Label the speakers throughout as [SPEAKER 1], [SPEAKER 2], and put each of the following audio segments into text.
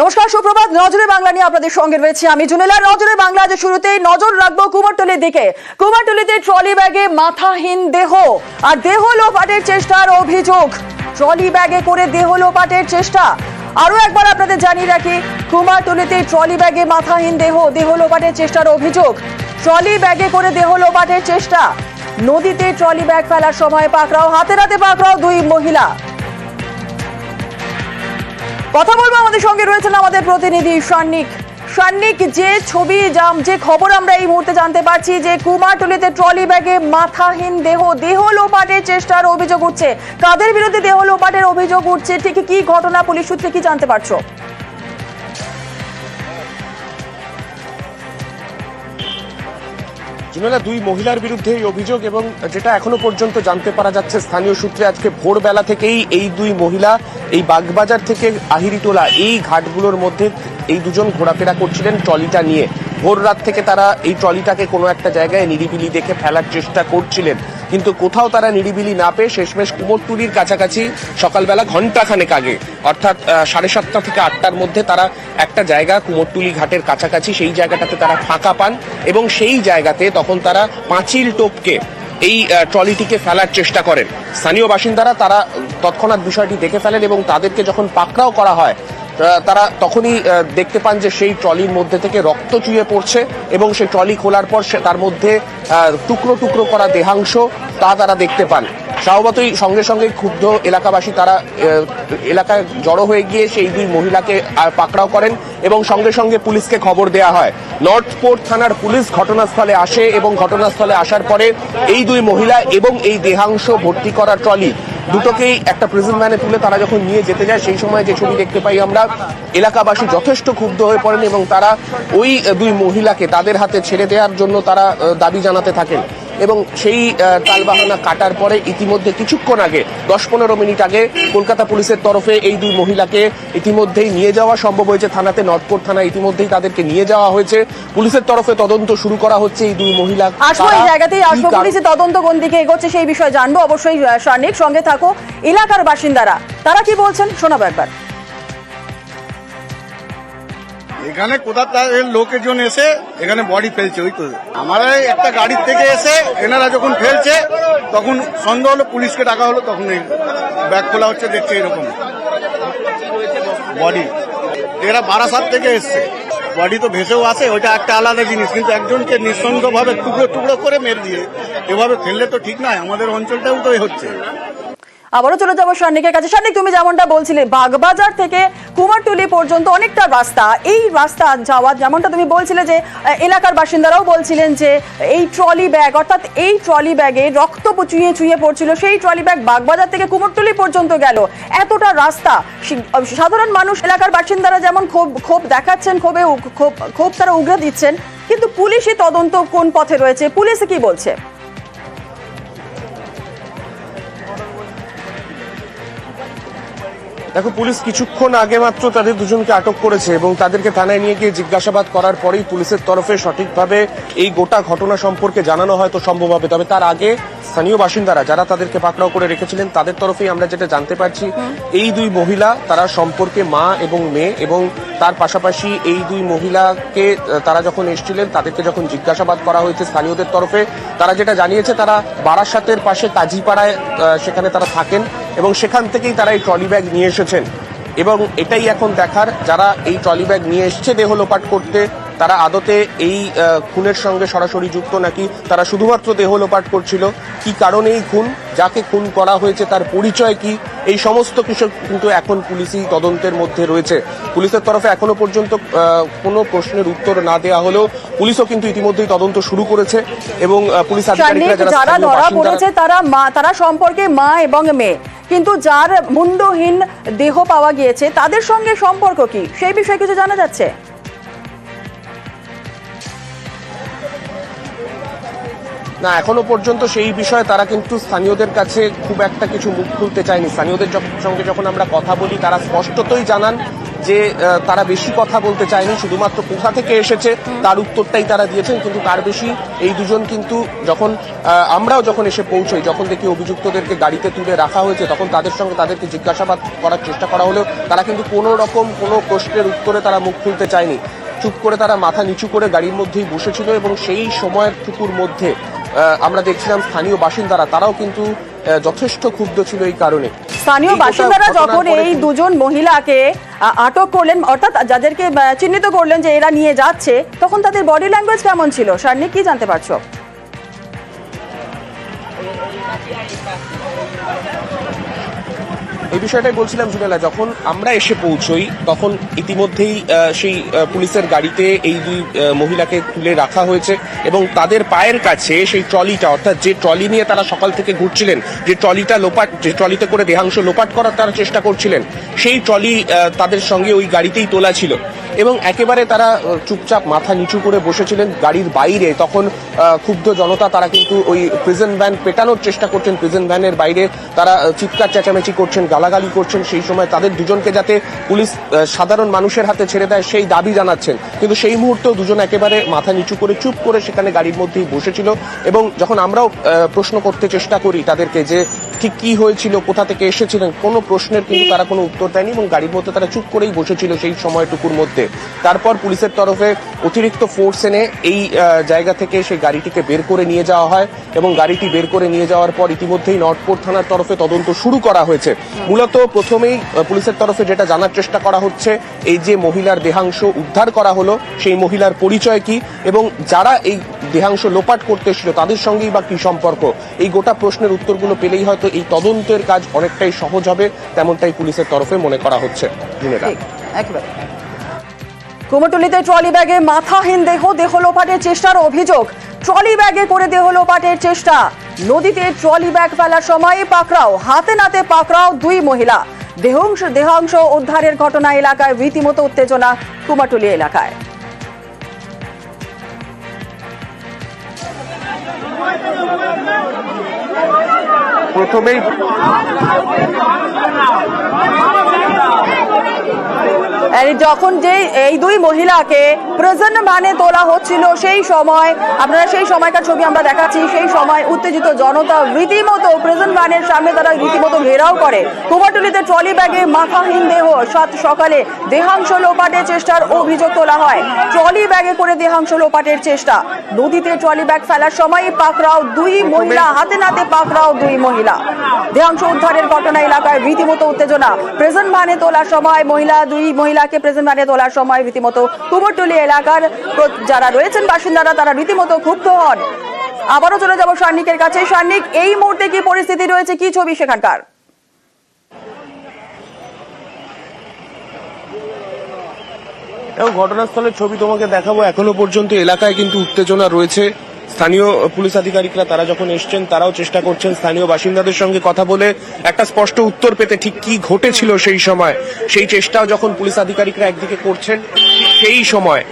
[SPEAKER 1] নমস্কার, সুপ্রভাত। নজরে বাংলা নিয়ে আপনাদের সঙ্গে রয়েছে আমি জুনেলার নজরে বাংলা আজ শুরুতেই নজর রাখব কুমারটুলির দিকে। কুমারটুলিতে ট্রলি ব্যাগে মাথাহীন দেহ আর দেহ লোপাটের চেষ্টার অভিযোগ। ট্রলি ব্যাগে করে দেহ লোপাটের চেষ্টা। আরও একবার আপনাদের জানিয়ে রাখি, কুমারটুলিতে ট্রলি ব্যাগে মাথাহীন দেহ দেহ লোপাটের চেষ্টার অভিযোগ। ট্রলি ব্যাগে করে দেহ লোপাটের চেষ্টা। নদীতে ট্রলি ব্যাগ ফেলার সময় পাকড়াও, হাতে হাতে পাকড়াও দুই মহিলা। কথা বলব আমাদের সঙ্গে রয়েছেন আমাদের প্রতিনিধি সন্নিক। সন্নিক, যে ছবি, যে খবর আমরা এই মুহূর্তে জানতে পারছি যে কুমারটুলিতে ট্রলি ব্যাগে মাথাহীন দেহ দেহ লোপাটের চেষ্টার অভিযোগ উঠছে। কাদের বিরুদ্ধে দেহ লোপাটের অভিযোগ উঠছে? ঠিক কি ঘটনা? পুলিশ সূত্রে কি জানতে পারছ?
[SPEAKER 2] জুনেলা দুই মহিলার বিরুদ্ধে এই অভিযোগ এবং যেটা এখনও পর্যন্ত জানতে পারা যাচ্ছে, স্থানীয় সূত্রে আজকে ভোরবেলা থেকেই এই দুই মহিলা এই বাগবাজার থেকে আহিরিটোলা এই ঘাটগুলোর মধ্যে এই দুজন ঘোরাফেরা করছিলেন ট্রলিটা নিয়ে। ভোর রাত থেকে তারা এই ট্রলিটাকে কোনো একটা জায়গায় নিরিবিলি দেখে ফেলার চেষ্টা করছিলেন। কিন্তু কোথাও তারা নিরিবিলি না পেয়ে শেষমেশ কুমোরটুলির কাছাকাছি সকালবেলা ঘন্টাখানেক আগে, অর্থাৎ সাড়ে সাতটা থেকে আটটার মধ্যে তারা একটা জায়গা কুমোরটুলি ঘাটের কাছাকাছি সেই জায়গাটাতে তারা ফাঁকা পান এবং সেই জায়গাতে তখন তারা পাঁচিল টোপকে এই ট্রলিটিকে ফেলার চেষ্টা করেন। স্থানীয় বাসিন্দারা তারা তৎক্ষণাৎ বিষয়টি দেখে ফেলেন এবং তাদেরকে যখন পাকড়াও করা হয় তারা তখনই দেখতে পান যে সেই ট্রলির মধ্যে থেকে রক্ত চুয়ে পড়ছে এবং সেই ট্রলি খোলার পর সে তার মধ্যে টুকরো টুকরো করা দেহাংশ তা তারা দেখতে পান। স্বভাবতই সঙ্গে সঙ্গে ক্ষুব্ধ এলাকাবাসী তারা এলাকায় জড়ো হয়ে গিয়ে সেই দুই মহিলাকে পাকড়াও করেন এবং সঙ্গে সঙ্গে পুলিশকে খবর দেওয়া হয়। নর্থ পোর্ট থানার পুলিশ ঘটনাস্থলে আসে এবং ঘটনাস্থলে আসার পরে এই দুই মহিলা এবং এই দেহাংশ ভর্তি করা ট্রলি দুটোকেই একটা প্রেজেন্ট ম্যানে তুলে তারা যখন নিয়ে যেতে যায়, সেই সময় যে ছবি দেখতে পাই আমরা, এলাকাবাসী যথেষ্ট ক্ষুব্ধ হয়ে পড়েন এবং তারা ওই দুই মহিলাকে তাদের হাতে ছেড়ে দেওয়ার জন্য তারা দাবি জানাতে থাকেন। এবং সেই আহ, টালবাহানা কাটার পরে ইতিমধ্যে কিছুক্ষণ আগে দশ পনেরো মিনিট আগে কলকাতা পুলিশের তরফে এই দুই মহিলাকে ইতিমধ্যেই নিয়ে যাওয়া সম্ভব হয়েছে। থানাতে নর্থপোর্ট থানা ইতিমধ্যেই তাদেরকে নিয়ে যাওয়া হয়েছে। পুলিশের তরফে তদন্ত শুরু করা হচ্ছে এই দুই মহিলা
[SPEAKER 1] আসব এই জায়গাতেই আসব। পুলিশের তদন্ত কোন দিকে এগোচ্ছে সেই বিষয়ে জানব। অবশ্যই আহ, সান্নিক সঙ্গে থাকো। এলাকার বাসিন্দারা তারা কি বলছেন? শোনাবো একবার।
[SPEAKER 3] এখানে কোথা থেকে লোকজন এসে এখানে বডি ফেলছে, ওই তো। আমরা একটা গাড়ির থেকে এসে এনারা যখন ফেলছে, তখন সন্দেহ হলো, পুলিশকে ডাকা হলো, তখন এই ব্যাগ খোলা হচ্ছে, দেখছে এরকম বডি এরা বারাসাত থেকে এসছে। বডি তো ভেসেও আসে, ওইটা একটা আলাদা জিনিস, কিন্তু একজনকে নিঃসন্দেহভাবে টুকরো টুকরো করে মেরে দিয়ে, এভাবে ফেললে তো ঠিক নয়, আমাদের অঞ্চলটাও তো হচ্ছে।
[SPEAKER 1] আবারও চলে যাব সান্নিকের কাছে। সান্নিক, তুমি যেমনটা বলছিলে, বাগবাজার থেকে কুমারটুলি পর্যন্ত অনেকটা রাস্তা। এই রাস্তা যাওয়া যেমনটা তুমি বলছিলে যে এলাকার বাসিন্দারাও বলছিলেন যে, এই ট্রলি ব্যাগ, অর্থাৎ এই ট্রলি ব্যাগে রক্ত চুইয়ে চুইয়ে পড়ছিল। সেই ট্রলি ব্যাগ বাগবাজার থেকে কুমারটুলি পর্যন্ত গেল। এতটা রাস্তা। সাধারণ মানুষ, এলাকার বাসিন্দারা যেমন ক্ষোভ ক্ষোভ দেখাচ্ছেন, ক্ষোভে ক্ষোভ ক্ষোভ তারা উগরে দিচ্ছেন, কিন্তু পুলিশই তদন্ত কোন পথে রয়েছে? পুলিশ কি বলছে?
[SPEAKER 2] দেখো, পুলিশ কিছুক্ষণ আগে মাত্র তাদের দুজনকে আটক করেছে এবং তাদেরকে থানায় নিয়ে গিয়ে জিজ্ঞাসাবাদ করার পরেই পুলিশের তরফে সঠিকভাবে এই গোটা ঘটনা সম্পর্কে জানানো হয়তো সম্ভব হবে। তবে তার আগে স্থানীয় বাসিন্দারা যারা তাদেরকে পাকড়াও করে রেখেছিলেন, তাদের তরফেই আমরা যেটা জানতে পারছি, এই দুই মহিলা, তারা সম্পর্কে মা এবং মেয়ে এবং তার পাশাপাশি এই দুই মহিলাকে, তারা যখন এসেছিলেন, তাদেরকে যখন জিজ্ঞাসাবাদ করা হয়েছে স্থানীয়দের তরফে, তারা যেটা জানিয়েছে, তারা বারাসাতের পাশে কাজীপাড়ায় সেখানে তারা থাকেন। এবং সেখান থেকেই তারা এই ট্রলি ব্যাগ নিয়ে এসেছেন। এবং এটাই এখন দেখার যারা এই ট্রলি ব্যাগ নিয়ে এসছে দেহ লোপাট করতে তারা আদতে এই খুনের সঙ্গে সরাসরি যুক্ত নাকি তারা শুধুমাত্র দেহ লোপাট করছিল? কি কারণে এই খুন? যাকে খুন করা হয়েছে তার পরিচয় কি? এই সমস্ত কিছু কিন্তু এখন পুলিশি তদন্তের মধ্যে রয়েছে। পুলিশের তরফে এখনও পর্যন্ত কোনো প্রশ্নের উত্তর না দেওয়া হলেও পুলিশও কিন্তু ইতিমধ্যেই তদন্ত শুরু করেছে এবং পুলিশ আধিকারিকরা যারা
[SPEAKER 1] যারা ধরা পড়েছে তারা মা তারা সম্পর্কে মা এবং মেয়ে। কিন্তু যার মুন্ডহীন দেহ পাওয়া গিয়েছে, তাদের সঙ্গে সম্পর্ক কি? সেই বিষয়ে কিছু জানা যাচ্ছে?
[SPEAKER 2] না, এখনও পর্যন্ত সেই বিষয়ে তারা কিন্তু স্থানীয়দের কাছে খুব একটা কিছু মুখ খুলতে চায়নি। স্থানীয়দের সঙ্গে যখন আমরা কথা বলি, তারা স্পষ্টতই জানান যে তারা বেশি কথা বলতে চায়নি শুধুমাত্র কোথা থেকে এসেছে, তার উত্তরটাই তারা দিয়েছেন, কিন্তু তার বেশি এই দুজন কিন্তু যখন আমরাও যখন এসে পৌঁছই, যখন দেখি অভিযুক্তদেরকে গাড়িতে তুলে রাখা হয়েছে, তখন তাদের সঙ্গে তাদেরকে জিজ্ঞাসাবাদ করার চেষ্টা করা হলেও তারা কিন্তু কোনো রকম কোনো প্রশ্নের উত্তরে তারা মুখ খুলতে চায়নি। চুপ করে তারা মাথা নিচু করে গাড়ির মধ্যেই বসেছিল এবং সেই সময়ের টুকুর মধ্যে আমরা দেখছিলাম স্থানীয় বাসিন্দারা, তারাও কিন্তু যথেষ্ট ক্ষুব্ধ ছিল এই কারণে।
[SPEAKER 1] স্থানীয় বাসিন্দারা যখন এই দুজন মহিলাকে আটক করলেন অর্থাৎ যাদেরকে চিহ্নিত করলেন যে এরা নিয়ে যাচ্ছে তখন তাদের বডি ল্যাঙ্গুয়েজ কেমন ছিল? সার্নিক কি জানতে পারছ?
[SPEAKER 2] এই বিষয়টাই বলছিলাম জুনেলা, যখন আমরা এসে পৌঁছই, তখন ইতিমধ্যেই সেই পুলিশের গাড়িতে এই দুই মহিলাকে তুলে রাখা হয়েছে এবং তাদের পায়ের কাছে সেই ট্রলিটা, অর্থাৎ যে ট্রলি নিয়ে তারা সকাল থেকে ঘুরছিলেন, যে ট্রলিটা লোপাট, যে ট্রলিতে করে দেহাংশ লোপাট করার তারা চেষ্টা করছিলেন, সেই ট্রলি তাদের সঙ্গে ওই গাড়িতেই তোলা ছিল। এবং একেবারে তারা চুপচাপ মাথা নিচু করে বসেছিলেন গাড়ির বাইরে। তখন ক্ষুব্ধ জনতা তারা কিন্তু ওই প্রিজন ভ্যান পেটানোর চেষ্টা করছেন। প্রিজন ভ্যানের বাইরে তারা চিৎকার, চেঁচামেচি করছেন, গালাগালি করছেন। সেই সময় তাদের দুজনকে যাতে পুলিশ সাধারণ মানুষের হাতে ছেড়ে দেয় সেই দাবি জানাচ্ছেন। কিন্তু সেই মুহূর্তেও দুজন একেবারে মাথা নিচু করে চুপ করে সেখানে গাড়ির মধ্যেই বসেছিল। এবং যখন আমরাও প্রশ্ন করতে চেষ্টা করি তাদেরকে যে ঠিক কি হয়েছিল, কোথা থেকে এসেছিলেন, কোনো প্রশ্নের কিন্তু তারা কোনো উত্তর দেয়নি এবং গাড়ির মধ্যে তারা চুপ করেই বসেছিল সেই সময়টুকুর মধ্যে। তারপর পুলিশের তরফে অতিরিক্ত ফোর্স এনে এই জায়গা থেকে সেই গাড়িটিকে বের করে নিয়ে যাওয়া হয় এবং গাড়িটি বের করে নিয়ে যাওয়ার পর ইতিমধ্যেই নটপুর থানার তরফে তদন্ত শুরু করা হয়েছে। মূলত প্রথমেই পুলিশের তরফে যেটা জানার চেষ্টা করা হচ্ছে, এই যে মহিলার দেহাংশ উদ্ধার করা হলো, সেই মহিলার পরিচয় কি এবং যারা এই দেহাংশ লোপাট করতে এসেছিল, তাদের সঙ্গেই বা কি সম্পর্ক? এই গোটা প্রশ্নের উত্তরগুলো পেলেই হয়তো এই তদন্তের কাজ অনেকটাই সহজ হবে, তেমনটাই পুলিশের তরফে মনে করা হচ্ছে।
[SPEAKER 1] কুমোরটুলিতে ট্রলি ব্যাগে মাথাহীন দেহ দেহ লোপাটের চেষ্টার অভিযোগ। ট্রলি ব্যাগে করে দেহ লোপাটের চেষ্টা। নদীতে ট্রলি ব্যাগ ফেলার সময় পাকড়াও, হাতে নাতে পাকড়াও দুই মহিলা। দেহাংশ দেহাংশ উদ্ধারের ঘটনা এলাকায় রীতিমতো উত্তেজনা কুমাটুলি এলাকায়।
[SPEAKER 2] প্রথমেই
[SPEAKER 1] আর যখন যে এই দুই মহিলাকে প্রেজেন্ট মানে তোলা হচ্ছিল, সেই সময়, আপনারা সেই সময়কার ছবি আমরা দেখাচ্ছি, সেই সময় উত্তেজিত জনতা রীতিমতো প্রেজেন্ট ম্যানের সামনে তারা রীতিমতো ঘেরাও করে। কুমারটুলিতে ট্রলি ব্যাগে মাথাহীন দেহ, সাত সকালে দেহাংশ লোপাটের চেষ্টার অভিযোগ তোলা হয়। ট্রলি ব্যাগে করে দেহাংশ লোপাটের চেষ্টা। নদীতে ট্রলি ব্যাগ ফেলার সময় পাকড়াও দুই মহিলা, হাতে নাতে পাকড়াও দুই মহিলা। দেহাংশ উদ্ধারের ঘটনা এলাকায় রীতিমতো উত্তেজনা। প্রেজেন্ট মানে তোলার সময় মহিলা, দুই মহিলাকে প্রেজেন্ট মানে তোলার সময় রীতিমতো কুমোরটুলি এলাকার যারা রয়েছেন বাসিন্দারা, তারা রীতিমতো ক্ষুব্ধ হন। আবারও চলে যাব সার্নিকের কাছে। সার্নিক এই মুহূর্তে কি পরিস্থিতি রয়েছে? কি ছবি সেখানকার?
[SPEAKER 2] এবং ঘটনাস্থলের ছবি তোমাকে দেখাবো। এখনও পর্যন্ত এলাকায় কিন্তু উত্তেজনা রয়েছে। স্থানীয় পুলিশ আধিকারিকরা তারা যখন এসছেন, তারাও চেষ্টা করছেন স্থানীয় বাসিন্দাদের সঙ্গে কথা বলে একটা স্পষ্ট উত্তর পেতে ঠিক কি ঘটেছিল সেই সময়। সেই চেষ্টাও যখন পুলিশ আধিকারিকরা একদিকে করছেন সেই সময়।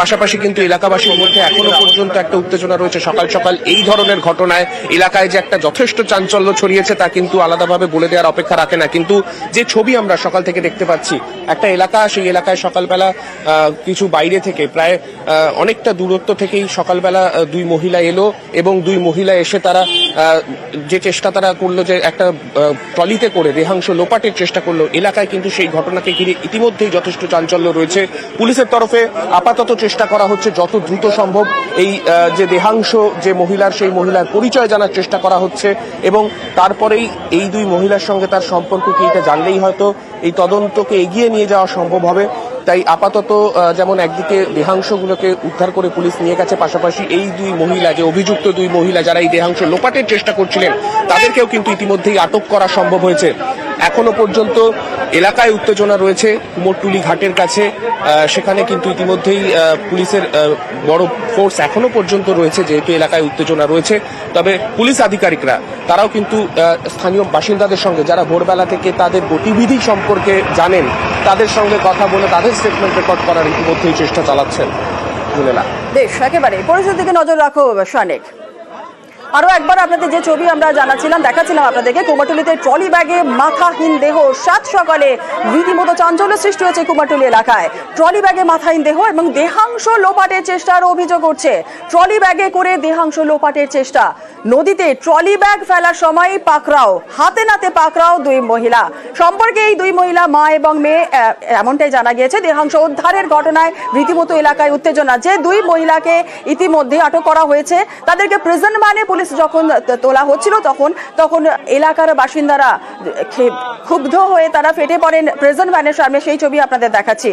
[SPEAKER 2] পাশাপাশি কিন্তু এলাকাবাসীর মধ্যে এখনও পর্যন্ত একটা উত্তেজনা রয়েছে। সকাল সকাল এই ধরনের ঘটনায় এলাকায় যে একটা যথেষ্ট চাঞ্চল্য ছড়িয়েছে তা কিন্তু আলাদাভাবে বলে দেওয়ার অপেক্ষা রাখে না। কিন্তু যে ছবি আমরা সকাল থেকে দেখতে পাচ্ছি, একটা এলাকা, সেই এলাকায় সকালবেলা কিছু বাইরে থেকে প্রায় অনেকটা দূরত্ব থেকেই সকালবেলা দুই মহিলা এলো এবং দুই মহিলা এসে তারা যে চেষ্টা তারা করল যে একটা ট্রলিতে করে দেহাংশ লোপাটের চেষ্টা করল, এলাকায় কিন্তু সেই ঘটনাকে ঘিরে ইতিমধ্যেই যথেষ্ট চাঞ্চল্য রয়েছে। পুলিশের তরফে আপাতত চেষ্টা করা হচ্ছে যত দ্রুত সম্ভব এই যে দেহাংশ যে মহিলার, সেই মহিলার পরিচয় জানার চেষ্টা করা হচ্ছে এবং তারপরেই এই দুই মহিলার সঙ্গে তার সম্পর্ক কি এটা জানলেই হয়তো এই তদন্তকে এগিয়ে নিয়ে যাওয়া সম্ভব হবে। তাই আপাতত যেমন একদিকে দেহাংশগুলোকে উদ্ধার করে পুলিশ নিয়ে গেছে, পাশাপাশি এই দুই মহিলা, যে অভিযুক্ত দুই মহিলা যারা এই দেহাংশ লোপাটের চেষ্টা করছিলেন, তাদেরকেও কিন্তু ইতিমধ্যেই আটক করা সম্ভব হয়েছে। এখনও পর্যন্ত এলাকায় উত্তেজনা রয়েছে কুমোরটুলি ঘাটের কাছে সেখানে কিন্তু ইতিমধ্যেই পুলিশের বড় ফোর্স এখনও পর্যন্ত রয়েছে, যেহেতু এলাকায় উত্তেজনা রয়েছে। তবে পুলিশ আধিকারিকরা, তারাও কিন্তু স্থানীয় বাসিন্দাদের সঙ্গে, যারা ভোরবেলা থেকে তাদের গতিবিধি সম্পর্কে জানেন, তাদের সঙ্গে কথা বলে তাদের স্টেটমেন্ট রেকর্ড করার ইতিমধ্যেই চেষ্টা চালাচ্ছেন।
[SPEAKER 1] বেশ, একেবারে। পরিস্থিতির দিকে নজর রাখো সানেক আরও একবার আপনাদের যে ছবি আমরা জানাচ্ছিলাম, দেখাচ্ছিলাম আপনাদেরকে, কুমারটুলিতে ট্রলি ব্যাগে মাথাহীন দেহ। সাত সকালে রীতিমতো চাঞ্চল্য সৃষ্টি হয়েছে কুমারটুলি এলাকায়। ট্রলি ব্যাগে মাথাহীন দেহ এবং দেহাংশ লোপাটের চেষ্টার অভিযোগ উঠছে। ট্রলি ব্যাগে করে দেহাংশ লোপাটের চেষ্টা। নদীতে ট্রলি ব্যাগ ফেলার সময় পাকড়াও, হাতে নাতে পাকড়াও দুই মহিলা। সম্পর্কে এই দুই মহিলা, মা এবং মেয়ে এমনটাই জানা গিয়েছে। দেহাংশ উদ্ধারের ঘটনায় রীতিমতো এলাকায় উত্তেজনা। যে দুই মহিলাকে ইতিমধ্যে আটক করা হয়েছে, তাদেরকে প্রিজন ভ্যানে পুলিশ যখন তোলা হচ্ছিল তখন তখন এলাকার বাসিন্দারা ক্ষুব্ধ হয়ে তারা ফেটে পড়েন। প্রেজেন্ট ভ্যানের সামনে সেই ছবি আপনাদের দেখাচ্ছি।